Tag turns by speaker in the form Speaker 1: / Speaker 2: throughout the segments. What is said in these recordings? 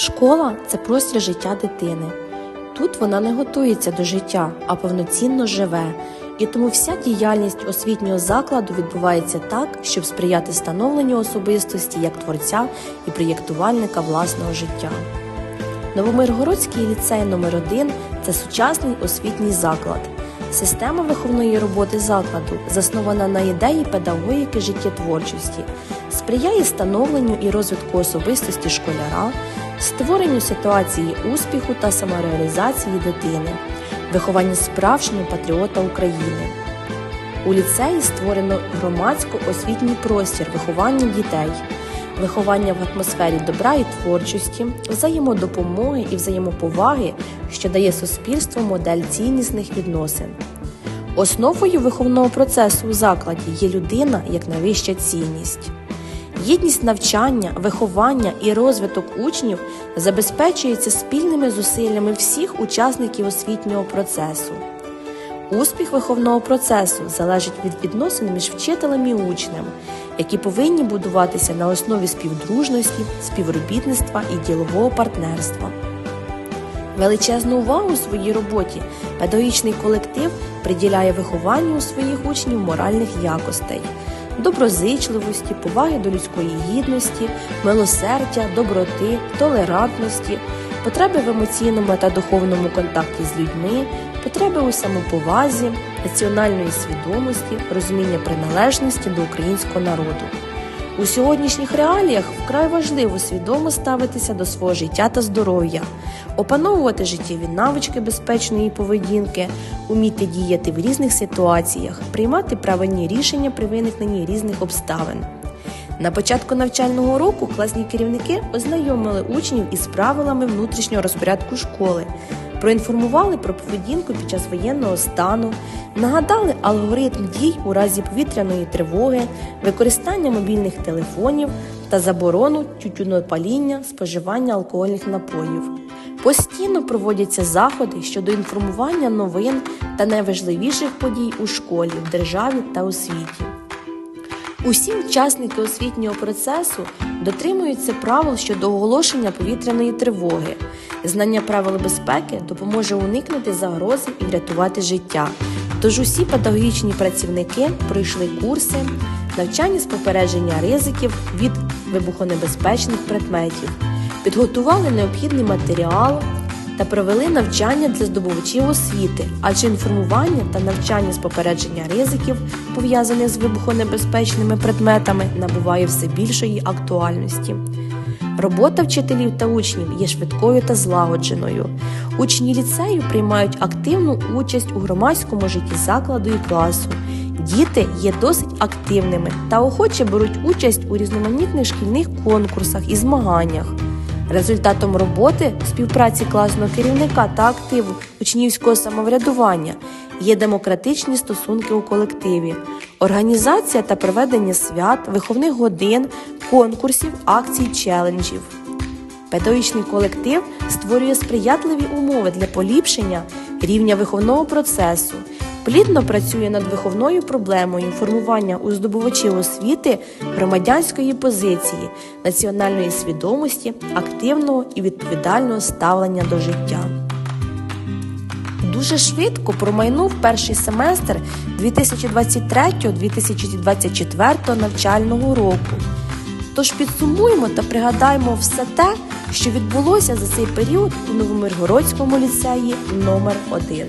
Speaker 1: Школа це простір життя дитини. Тут вона не готується до життя, а повноцінно живе. І тому вся діяльність освітнього закладу відбувається так, щоб сприяти становленню особистості як творця і проєктувальника власного життя. Новомиргородський ліцей номер 1 це сучасний освітній заклад. Система виховної роботи закладу заснована на ідеї педагогіки життєтворчості, сприяє становленню і розвитку особистості школяра, створенню ситуації успіху та самореалізації дитини, вихованню справжнього патріота України. У ліцеї створено громадсько-освітній простір виховання дітей, виховання в атмосфері добра і творчості, взаємодопомоги і взаємоповаги, що дає суспільству модель ціннісних відносин. Основою виховного процесу у закладі є людина як найвища цінність. Гідність навчання, виховання і розвиток учнів забезпечується спільними зусиллями всіх учасників освітнього процесу. Успіх виховного процесу залежить від відносин між вчителем і учнем, які повинні будуватися на основі співдружності, співробітництва і ділового партнерства. Величезну увагу у своїй роботі педагогічний колектив приділяє вихованню у своїх учнів моральних якостей, доброзичливості, поваги до людської гідності, милосердя, доброти, толерантності, потреби в емоційному та духовному контакті з людьми, потреби у самоповазі, національної свідомості, розуміння приналежності до українського народу. У сьогоднішніх реаліях вкрай важливо свідомо ставитися до свого життя та здоров'я, опановувати життєві навички безпечної поведінки, уміти діяти в різних ситуаціях, приймати правильні рішення при виникненні різних обставин. На початку навчального року класні керівники ознайомили учнів із правилами внутрішнього розпорядку школи, проінформували про поведінку під час воєнного стану, нагадали алгоритм дій у разі повітряної тривоги, використання мобільних телефонів та заборону тютюнопаління, споживання алкогольних напоїв. Постійно проводяться заходи щодо інформування новин та найважливіших подій у школі, в державі та у світі. Усі учасники освітнього процесу дотримуються правил щодо оголошення повітряної тривоги. Знання правил безпеки допоможе уникнути загрози і врятувати життя. Тож усі педагогічні працівники пройшли курси, навчання з попередження ризиків від вибухонебезпечних предметів, підготували необхідний матеріал та провели навчання для здобувачів освіти, адже інформування та навчання з попередження ризиків, пов'язаних з вибухонебезпечними предметами, набуває все більшої актуальності. Робота вчителів та учнів є швидкою та злагодженою. Учні ліцею приймають активну участь у громадському житті закладу і класу. Діти є досить активними та охоче беруть участь у різноманітних шкільних конкурсах і змаганнях. Результатом роботи співпраці класного керівника та активу учнівського самоврядування є демократичні стосунки у колективі, організація та проведення свят, виховних годин, конкурсів, акцій, челенджів. Педагогічний колектив створює сприятливі умови для поліпшення рівня виховного процесу, плідно працює над виховною проблемою формування у здобувачів освіти громадянської позиції, національної свідомості, активного і відповідального ставлення до життя. Дуже швидко промайнув перший семестр 2023-2024 навчального року. Тож підсумуємо та пригадаємо все те, що відбулося за цей період у Новомиргородському ліцеї номер 1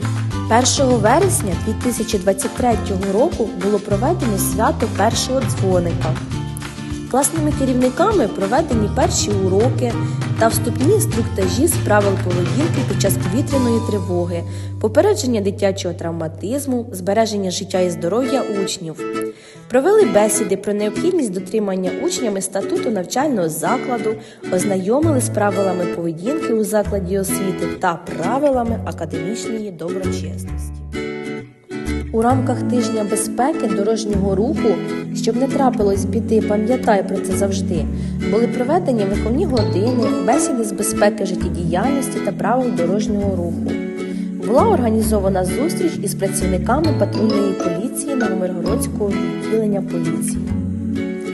Speaker 1: 1 вересня 2023 року було проведено свято першого дзвоника. Класними керівниками проведені перші уроки та вступні інструктажі з правил поведінки під час повітряної тривоги, попередження дитячого травматизму, збереження життя і здоров'я учнів. Провели бесіди про необхідність дотримання учнями статуту навчального закладу, ознайомили з правилами поведінки у закладі освіти та правилами академічної доброчесності. У рамках тижня безпеки дорожнього руху, щоб не трапилось біди, пам'ятай про це завжди, були проведені виховні години, бесіди з безпеки життєдіяльності та правил дорожнього руху. Була організована зустріч із працівниками патрульної поліції Новомиргородського відділення поліції.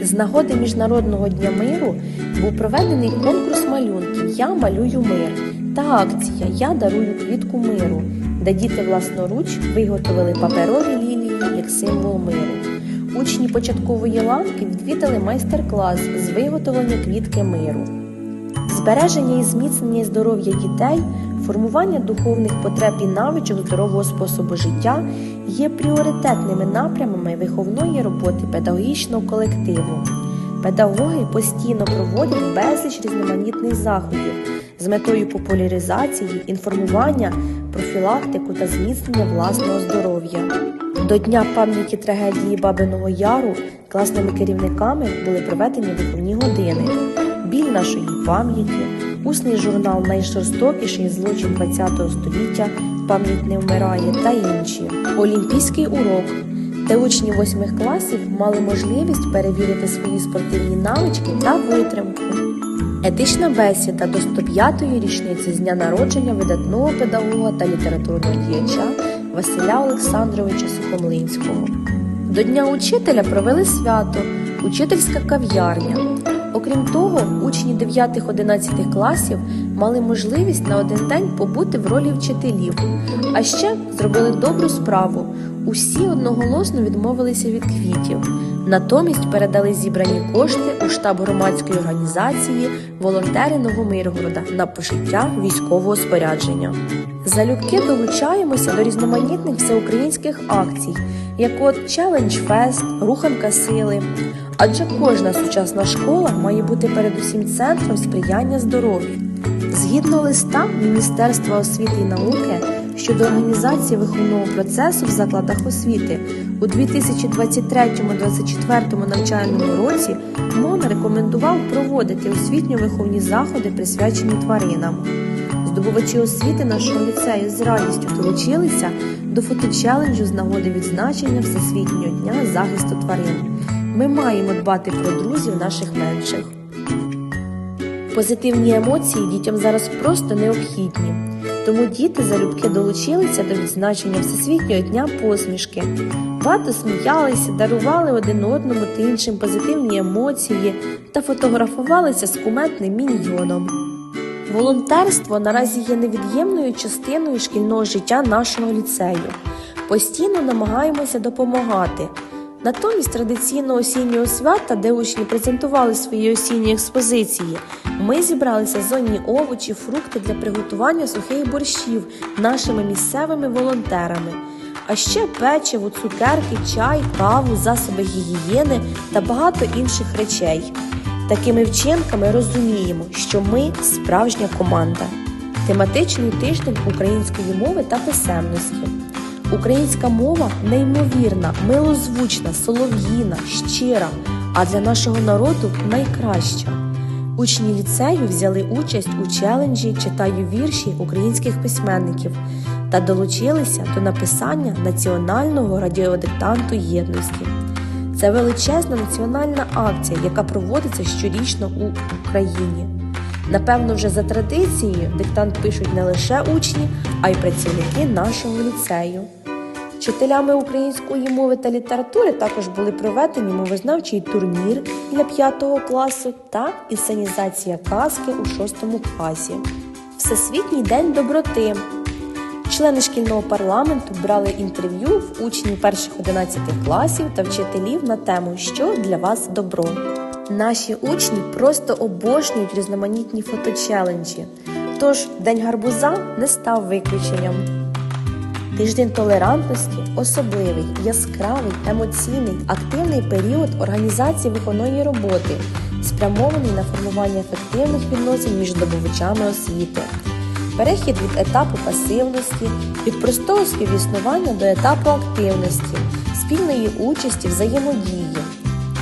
Speaker 1: З нагоди Міжнародного дня миру був проведений конкурс малюнків Я малюю мир та акція Я дарую квітку миру, де діти власноруч виготовили паперові лілії як символ миру. Учні початкової ланки відвідали майстер-клас з виготовлення квітки миру. Збереження і зміцнення здоров'я дітей, формування духовних потреб і навичок здорового способу життя є пріоритетними напрямами виховної роботи педагогічного колективу. Педагоги постійно проводять безліч різноманітних заходів з метою популяризації, інформування, профілактику та зміцнення власного здоров'я. До Дня пам'яті трагедії Бабиного Яру класними керівниками були проведені виховні години біль нашої пам'яті, усний журнал Найжорстокіший злочин ХХ століття Пам'ять не вмирає та інші. Олімпійський урок, де учні восьмих класів мали можливість перевірити свої спортивні навички та витримку. Етична бесіда до 105-ї річниці з дня народження видатного педагога та літературного діяча Василя Олександровича Сухомлинського. До Дня учителя провели свято Учительська кав'ярня. Окрім того, учні 9-11 класів мали можливість на один день побути в ролі вчителів, а ще зробили добру справу. Усі одноголосно відмовилися від квітів. Натомість передали зібрані кошти у штаб громадської організації волонтери Новомиргорода на пошиття військового спорядження. Залюбки долучаємося до різноманітних всеукраїнських акцій, як от Челендж Фест, Руханка сили. Адже кожна сучасна школа має бути передусім центром сприяння здоров'ю. Згідно листа Міністерства освіти і науки щодо організації виховного процесу в закладах освіти у 2023-2024 навчальному році МОН рекомендував проводити освітньо-виховні заходи, присвячені тваринам. Здобувачі освіти нашого ліцею з радістю долучилися до фоточеленджу з нагоди відзначення Всесвітнього дня захисту тварин. Ми маємо дбати про друзів наших менших. Позитивні емоції дітям зараз просто необхідні. Тому діти залюбки долучилися до відзначення Всесвітнього дня посмішки. Багато сміялися, дарували один одному та іншим позитивні емоції та фотографувалися з кумедним міньйоном. Волонтерство наразі є невід'ємною частиною шкільного життя нашого ліцею. Постійно намагаємося допомагати. Натомість традиційного осіннього свята, де учні презентували свої осінні експозиції, ми зібралися зонні овочі, фрукти для приготування сухих борщів нашими місцевими волонтерами. А ще печиво, цукерки, чай, каву, засоби гігієни та багато інших речей. Такими вчинками розуміємо, що ми справжня команда. Тематичний тиждень української мови та писемності. Українська мова неймовірна, милозвучна, солов'їна, щира, а для нашого народу найкраща. Учні ліцею взяли участь у челенджі Читаю вірші українських письменників та долучилися до написання національного радіодиктанту єдності. Це величезна національна акція, яка проводиться щорічно у Україні. Напевно, вже за традицією диктант пишуть не лише учні, а й працівники нашого ліцею. Вчителями української мови та літератури також були проведені мовознавчий турнір для 5 класу та інсценізація казки у 6 класі. Всесвітній день доброти. Члени шкільного парламенту брали інтерв'ю в учнів перших 11 класів та вчителів на тему Що для вас добро. Наші учні просто обожнюють різноманітні фоточеленджі. Тож День гарбуза не став виключенням. Тиждень толерантності особливий, яскравий, емоційний, активний період організації виховної роботи, спрямований на формування ефективних відносин між здобувачами освіти. Перехід від етапу пасивності, від простого співіснування до етапу активності, спільної участі, взаємодії.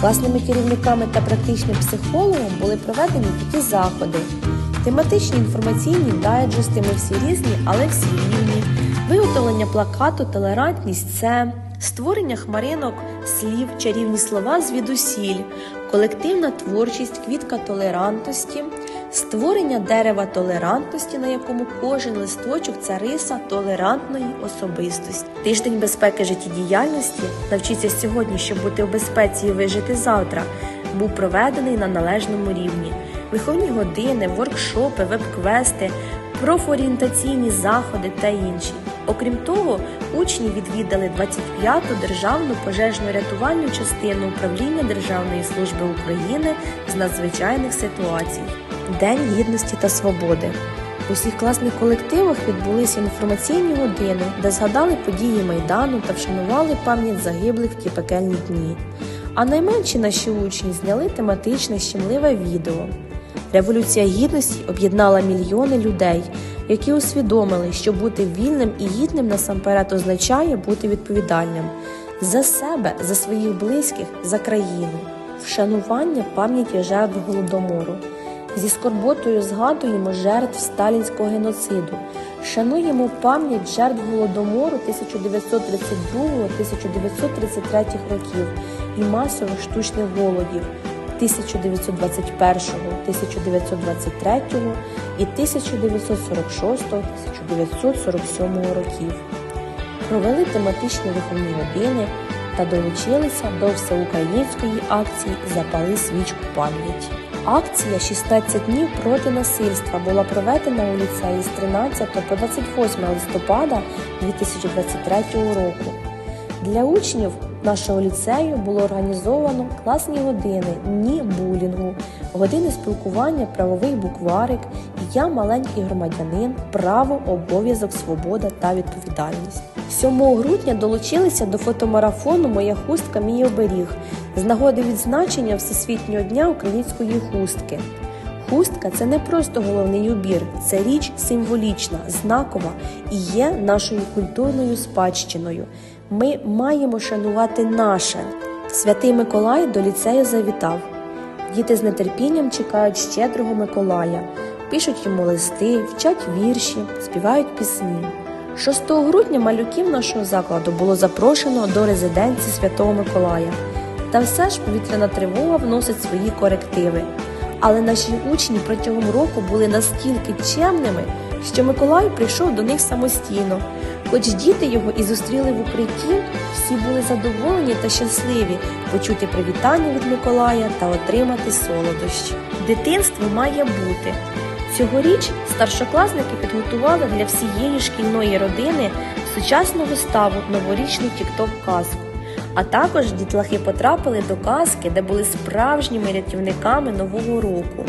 Speaker 1: Класними керівниками та практичним психологом були проведені такі заходи. Тематичні інформаційні дайджести ми всі різні, але всі рівні. Виготовлення плакату Толерантність це створення хмаринок слів, чарівні слова звідусіль, колективна творчість, квітка толерантності, створення дерева толерантності, на якому кожен листочок це риса толерантної особистості. Тиждень безпеки життєдіяльності навчіться сьогодні, щоб бути в безпеці і вижити завтра, був проведений на належному рівні. виховні години, воркшопи, веб-квести, профорієнтаційні заходи та інші. Окрім того, учні відвідали 25-ту державну пожежно-рятувальну частину управління Державної служби України з надзвичайних ситуацій. День гідності та свободи. У всіх класних колективах відбулися інформаційні години, де згадали події Майдану та вшанували пам'ять загиблих в ті пекельні дні. А найменші наші учні зняли тематичне щемливе відео. Революція гідності об'єднала мільйони людей, які усвідомили, що бути вільним і гідним насамперед означає бути відповідальним за себе, за своїх близьких, за країну, вшанування пам'яті жертв голодомору. Зі скорботою згадуємо жертв сталінського геноциду, шануємо пам'ять жертв голодомору 1932-1933 років і масових штучних голодів 1921-1923 і 1946-1947 років. Провели тематичні виховні години та долучилися до всеукраїнської акції Запали свічку пам'яті. Акція «16 днів проти насильства була проведена у ліцеї з 13 по 28 листопада 2023 року. Для учнів нашого ліцею було організовано класні години Дні булінгу, години спілкування, правовий букварик, Я маленький громадянин, право, обов'язок, свобода та відповідальність. 7 грудня долучилися до фотомарафону Моя хустка мій оберіг з нагоди відзначення Всесвітнього дня української хустки. Хустка це не просто головний убір, це річ символічна, знакова і є нашою культурною спадщиною. Ми маємо шанувати наше. Святий Миколай до ліцею завітав. Діти з нетерпінням чекають щедрого Миколая, пишуть йому листи, вчать вірші, співають пісні. 6 грудня малюків нашого закладу було запрошено до резиденції Святого Миколая. Та все ж повітряна тривога вносить свої корективи. Але наші учні протягом року були настільки чемними, що Миколай прийшов до них самостійно. Хоч діти його і зустріли в укритті, всі були задоволені та щасливі почути привітання від Миколая та отримати солодощі. Дитинство має бути. Цьогоріч старшокласники підготували для всієї шкільної родини сучасну виставу новорічну тікток казку. А також дітлахи потрапили до казки, де були справжніми рятівниками нового року.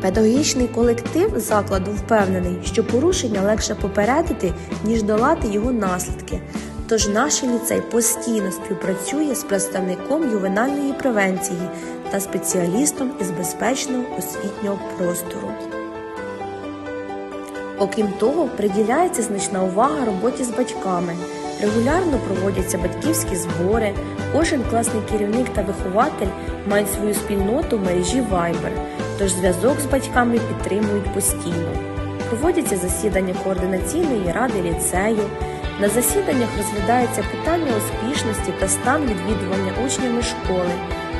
Speaker 1: Педагогічний колектив закладу впевнений, що порушення легше попередити, ніж долати його наслідки. Тож наш ліцей постійно співпрацює з представником ювенальної превенції та спеціалістом із безпечного освітнього простору. Окрім того, приділяється значна увага роботі з батьками. Регулярно проводяться батьківські збори. Кожен класний керівник та вихователь мають свою спільноту в мережі Viber, тож зв'язок з батьками підтримують постійно. Проводяться засідання координаційної ради ліцею. На засіданнях розглядається питання успішності та стан відвідування учнями школи,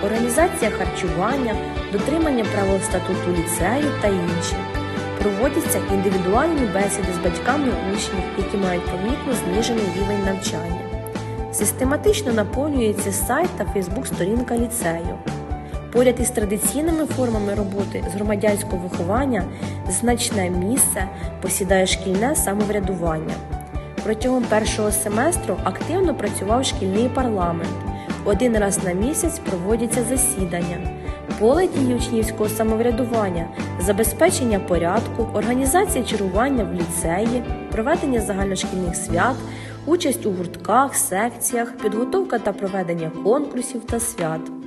Speaker 1: організація харчування, дотримання правил статуту ліцею та інші. Проводяться індивідуальні бесіди з батьками учнів, які мають помітно знижений рівень навчання. Систематично наповнюється сайт та Фейсбук-сторінка ліцею. Поряд із традиційними формами роботи з громадянського виховання значне місце посідає шкільне самоврядування. Протягом першого семестру активно працював шкільний парламент. Один раз на місяць проводяться засідання, поле дії учнівського самоврядування, забезпечення порядку, організація чергування в ліцеї, проведення загальношкільних свят, участь у гуртках, секціях, підготовка та проведення конкурсів та свят.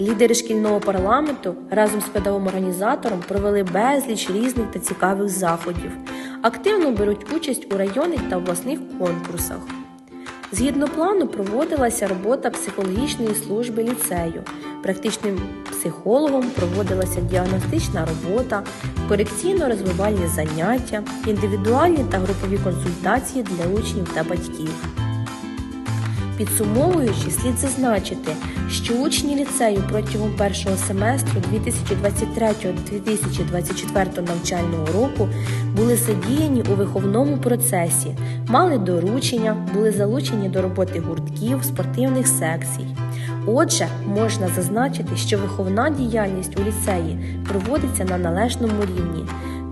Speaker 1: Лідери шкільного парламенту разом з педагогом-організатором провели безліч різних та цікавих заходів, активно беруть участь у районних та обласних конкурсах. Згідно плану проводилася робота психологічної служби ліцею. Практичним психологом проводилася діагностична робота, корекційно-розвивальні заняття, індивідуальні та групові консультації для учнів та батьків. Підсумовуючи, слід зазначити, що учні ліцею протягом першого семестру 2023-2024 навчального року були задіяні у виховному процесі, мали доручення, були залучені до роботи гуртків, спортивних секцій. Отже, можна зазначити, що виховна діяльність у ліцеї проводиться на належному рівні.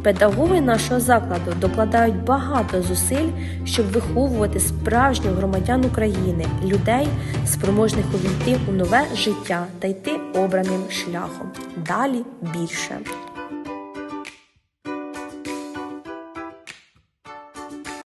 Speaker 1: Педагоги нашого закладу докладають багато зусиль, щоб виховувати справжніх громадян України, людей, спроможних увійти у нове життя та йти обраним шляхом. Далі більше.